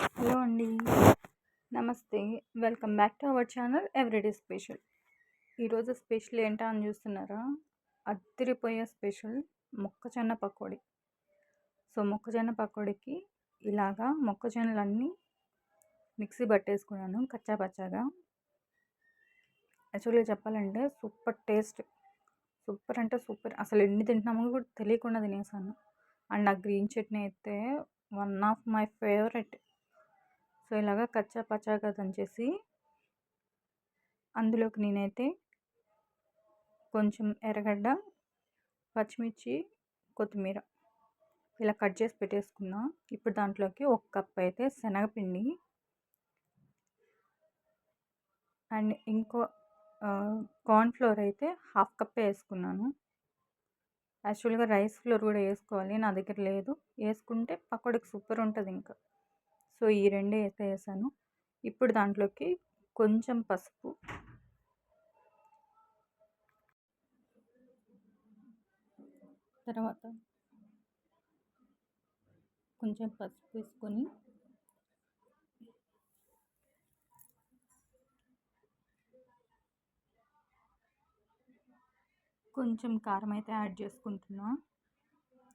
Hello అండి. నమస్తే. Welcome back to our channel everyday special. ఈరోజు స్పెషల్ ఏంటా అని చూస్తున్నారా? అద్దరిపోయే స్పెషల్ మొక్కజొన్న పకోడీ. సో మొక్కజొన్న పకోడీకి ఇలాగా మొక్కజొన్నలన్నీ మిక్సీ పట్టేసుకున్నాను కచ్చా పచ్చాగా. యాక్చువల్గా చెప్పాలంటే సూపర్ టేస్ట్. సూపర్ అంటే సూపర్. అసలు ఎన్ని తింటున్నామో కూడా తెలియకుండా తినేసాను. అండ్ ఆ గ్రీన్ చట్నీ అయితే one of my favourite. So ఇలాగ కచ్చా పచ్చాగా దంచేసి అందులోకి నేనైతే కొంచెం ఎర్రగడ్డ పచ్చిమిర్చి కొత్తిమీర ఇలా కట్ చేసి పెట్టేసుకున్నా. ఇప్పుడు దాంట్లోకి ఒక కప్ అయితే శనగపిండి అండ్ ఇంకో కార్న్ఫ్లోర్ అయితే హాఫ్ కప్ వేసుకున్నాను. యాక్చువల్గా రైస్ ఫ్లోర్ కూడా వేసుకోవాలి నా దగ్గర లేదు. వేసుకుంటే పకోడీకి సూపర్ ఉంటుంది ఇంకా. సో ఈ రెండే అయితే వేసాను ఇప్పుడు దాంట్లోకి కొంచెం పసుపు. తర్వాత కొంచెం పసుపు వేసుకొని కొంచెం కారం అయితే యాడ్ చేసుకుంటున్నా.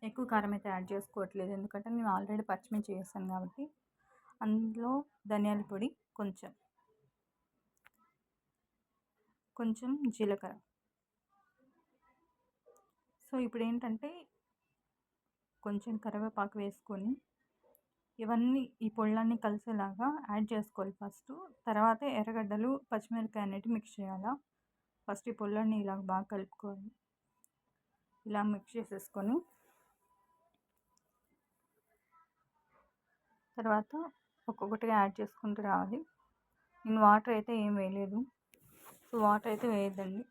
ఎక్కువ కారం అయితే యాడ్ చేసుకోవట్లేదు. ఎందుకంటే నేను ఆల్రెడీ పచ్చిమిర్చి వేసాను కాబట్టి అందులో ధనియాల పొడి కొంచెం. కొంచెం జీలకర్ర. సో ఇప్పుడు ఏంటంటే కొంచెం కరివేపాకు వేసుకొని ఇవన్నీ ఈ పొళ్ళన్నీ కలిసేలాగా యాడ్ చేసుకోవాలి ఫస్ట్. తర్వాత ఎర్రగడ్డలు పచ్చిమిరపకాయ అనేవి మిక్స్ చేయాలా? ఫస్ట్ ఈ పొళ్ళన్నీ ఇలా బాగా కలుపుకోవాలి ఇలా మిక్స్ చేసేసుకొని తర్వాత ఒక్కొక్కటిగా యాడ్ చేసుకుంటూ రావాలి. నేను వాటర్ అయితే ఏం వేయలేదు. సో వాటర్ అయితే వేయద్దండి.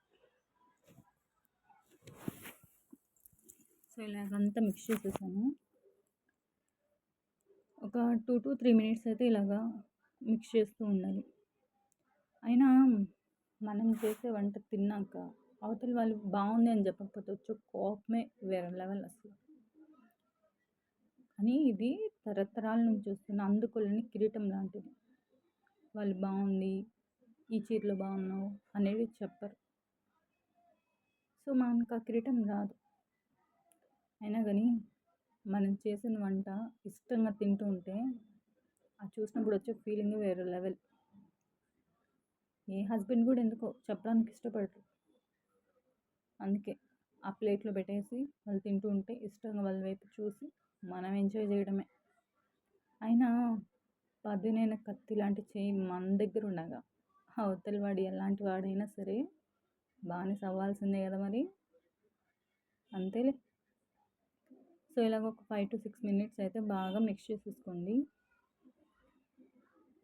సో ఇలాగంతా మిక్స్ చేసేసాను. ఒక టూ టు త్రీ మినిట్స్ అయితే ఇలాగా మిక్స్ చేస్తూ ఉండాలి. అయినా మనం చేసే వంట తిన్నాక అవతల వాళ్ళు బాగుంది అని చెప్పకపోతే వచ్చే కోపమే వేరే లెవెల్ అసలు. కానీ ఇది తరతరాల నుంచి వస్తున్న అందుకోలేని కిరీటం లాంటిది. వాళ్ళు బాగుంది ఈ చీరలో బాగున్నావు అనేవి చెప్పరు. సో మనకు ఆ కిరీటం రాదు. అయినా కానీ మనం చేసిన వంట ఇష్టంగా తింటూ ఉంటే అది చూసినప్పుడు వచ్చే ఫీలింగ్ వేరే లెవెల్. ఏ హస్బెండ్ కూడా ఎందుకో చెప్పడానికి ఇష్టపడరు. అందుకే ఆ ప్లేట్లో పెట్టేసి వాళ్ళు తింటూ ఉంటే ఇష్టంగా వాళ్ళ వైపు చూసి మనం ఎంజాయ్ చేయడమే. అయినా పదునైన కత్తి లాంటి చేయి మన దగ్గర ఉండగా అవతలి వాడు ఎలాంటి వాడైనా సరే బానిస అవ్వాల్సిందే కదా మరి? అంతేలే. సో ఇలాగ ఒక ఫైవ్ టు సిక్స్ మినిట్స్ అయితే బాగా మిక్స్ చేసేసుకోండి.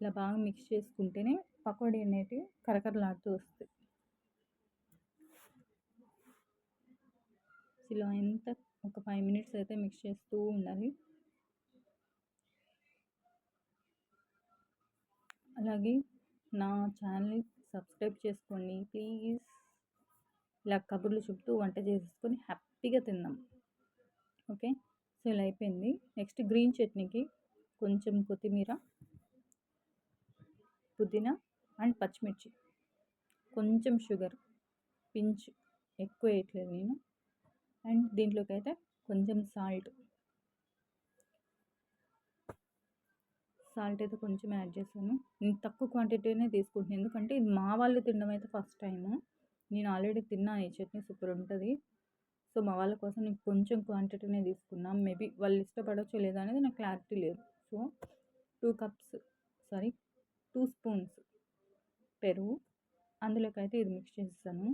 ఇలా బాగా మిక్స్ చేసుకుంటేనే పకోడీ అనేటివి కరకరలాడుతూ వస్తాయి ఇలా ఎంత ఒక ఫైవ్ మినిట్స్ అయితే మిక్స్ చేస్తూ ఉండాలి. అలాగే నా ఛానల్ని సబ్స్క్రైబ్ చేసుకోండి ప్లీజ్ ఇలా కబుర్లు చెప్తూ వంట చేసేసుకొని హ్యాపీగా తిందాం. ఓకే? సో ఇలా అయిపోయింది. నెక్స్ట్ గ్రీన్ చట్నీకి కొంచెం కొత్తిమీర పుదీనా అండ్ పచ్చిమిర్చి. కొంచెం షుగర్. పించ్ ఎక్కువ వేయట్లేదు నేను. అండ్ దీంట్లోకి అయితే కొంచెం సాల్ట్. సాల్ట్ అయితే కొంచెం యాడ్ చేశాను. నేను తక్కువ క్వాంటిటీనే తీసుకుంటున్నాను ఎందుకంటే ఇది మా వాళ్ళు తినడం అయితే ఫస్ట్ టైము. నేను ఆల్రెడీ తిన్నాను ఈ చట్నీ సూపర్ ఉంటుంది. సో మా వాళ్ళ కోసం నేను కొంచెం క్వాంటిటీనే తీసుకున్నాం. మేబీ వాళ్ళు ఇష్టపడవచ్చు లేదా అనేది నాకు క్లారిటీ లేదు. So two cups sorry two spoons పెరుగు. అందులోకి అయితే ఇది మిక్స్ చేస్తాను.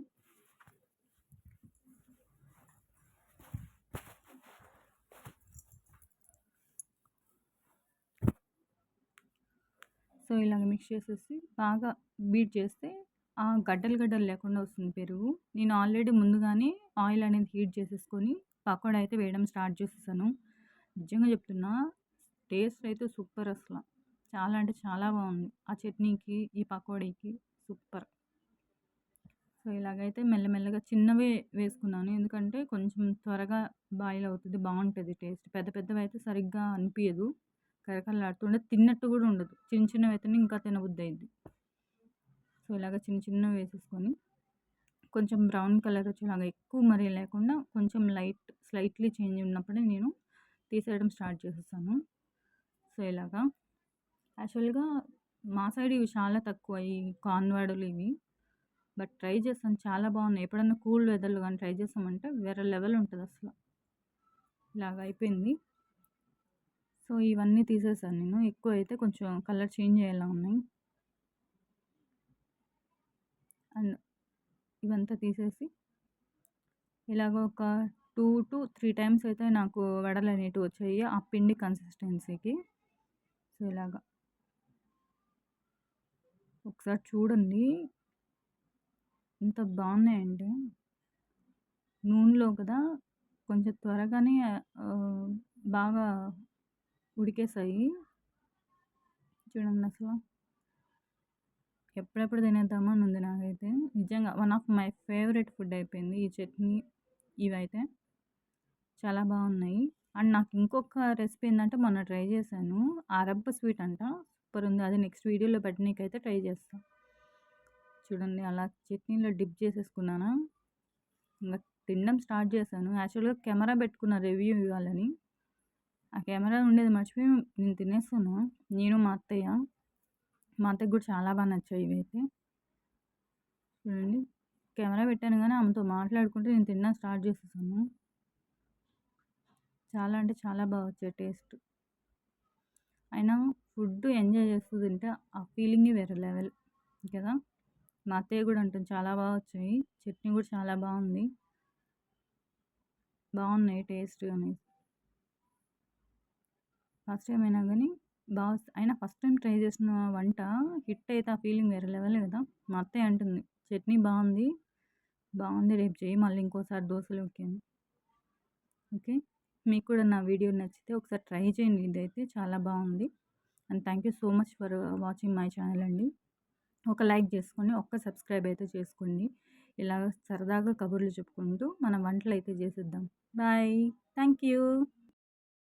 సో ఇలాగ మిక్స్ చేసేసి బాగా బీట్ చేస్తే ఆ గడ్డలు గడ్డలు లేకుండా వస్తుంది పెరుగు. నేను ఆల్రెడీ ముందుగానే ఆయిల్ అనేది హీట్ చేసేసుకొని పకోడా అయితే వేయడం స్టార్ట్ చేసేసాను. నిజంగా చెప్తున్నా టేస్ట్ అయితే సూపర్ అసలు. చాలా అంటే చాలా బాగుంది. ఆ చట్నీకి ఈ పకోడీకి సూపర్. సో ఇలాగైతే మెల్లమెల్లగా చిన్నవే వేసుకున్నాను. ఎందుకంటే కొంచెం త్వరగా బాయిల్ అవుతుంది బాగుంటుంది టేస్ట్. పెద్ద పెద్దవి అయితే సరిగ్గా అనిపించదు కరకరలాడుతుండే. తిన్నట్టు కూడా ఉండదు. చిన్న చిన్నవి అయితేనే ఇంకా తినబుద్ది అయింది సో ఇలాగ చిన్న చిన్నవి వేసేసుకొని కొంచెం బ్రౌన్ కలర్ వచ్చేలాగా ఎక్కువ మరీ లేకుండా కొంచెం లైట్ స్లైట్లీ చేంజ్ ఉన్నప్పుడే నేను తీసేయడం స్టార్ట్ చేసేసాను. సో ఇలాగా. యాక్చువల్గా మా సైడ్ ఇవి చాలా తక్కువ ఈ కాన్వాడులు ఇవి. బట్ ట్రై చేస్తాను. చాలా బాగున్నాయి. ఎప్పుడన్నా కూల్ వెదర్లు కానీ ట్రై చేస్తామంటే వేరే లెవెల్ ఉంటుంది అసలు ఇలాగ అయిపోయింది. సో ఇవన్నీ తీసేసాను నేను. ఎక్కువ అయితే కొంచెం కలర్ చేంజ్ అయ్యేలా ఉన్నాయి. అండ్ ఇవంతా తీసేసి ఇలాగ ఒక టూ టు త్రీ టైమ్స్ అయితే నాకు వడలు అనేటివి వచ్చాయి. ఆ పిండి కన్సిస్టెన్సీకి. సో ఇలాగా. ఒకసారి చూడండి. ఇంత బాగున్నాయండి. నూనెలో కదా కొంచెం త్వరగానే బాగా ఉడికేసాయి. చూడండి అసలు. ఎప్పుడెప్పుడు తినేద్దామా అని ఉంది నాకైతే. నిజంగా one of my favourite food అయిపోయింది ఈ చట్నీ. ఇవైతే చాలా బాగున్నాయి. అండ్ నాకు ఇంకొక రెసిపీ ఏంటంటే మొన్న ట్రై చేశాను. అరబ్బ స్వీట్ అంట. సూపర్ ఉంది. అది నెక్స్ట్ వీడియోలో పెట్టనీకైతే ట్రై చేస్తాను చూడండి అలా చట్నీలో డిప్ చేసేసుకున్నానా? ఇంకా తినడం స్టార్ట్ చేశాను. యాక్చువల్గా కెమెరా పెట్టుకున్న రివ్యూ ఇవ్వాలని. ఆ కెమెరా ఉండేది మర్చిపోయి నేను తినేస్తాను నేను మా అత్తయ్య మా అత్తయ్య కూడా చాలా బాగా నచ్చాయి ఇవైతే చూడండి. కెమెరా పెట్టాను కానీ ఆమెతో మాట్లాడుకుంటే నేను తిన్నా స్టార్ట్ చేసేసాను. చాలా అంటే చాలా బాగా వచ్చాయి టేస్ట్. అయినా ఫుడ్ ఎంజాయ్ చేస్తూ తింటే ఆ ఫీలింగే వేరే లెవెల్. కదా? మా అత్తయ్య కూడా అంటుంది చాలా బాగా వచ్చాయి. చట్నీ కూడా చాలా బాగుంది. బాగున్నాయి టేస్ట్ అనేది ఫస్ట్ టైం అయినా కానీ బాగా అయినా ఫస్ట్ టైం ట్రై చేసిన వంట హిట్ అయితే ఆ ఫీలింగ్ వేరే లెవెల్ కదా? మా అత్తయ్య అంటుంది చట్నీ బాగుంది బాగుంది రేపు చేయి మళ్ళీ ఇంకోసారి దోశలు ఓకే ఓకే మీకు కూడా నా వీడియో నచ్చితే ఒకసారి ట్రై చేయండి ఇదైతే చాలా బాగుంది and thank you so much for watching my channel అండి. ఒక లైక్ చేసుకొని ఒక్క సబ్స్క్రైబ్ అయితే చేసుకోండి. ఇలా సరదాగా కబుర్లు చెప్పుకుంటూ మన వంటలు అయితే చేసేద్దాం. Bye thank you.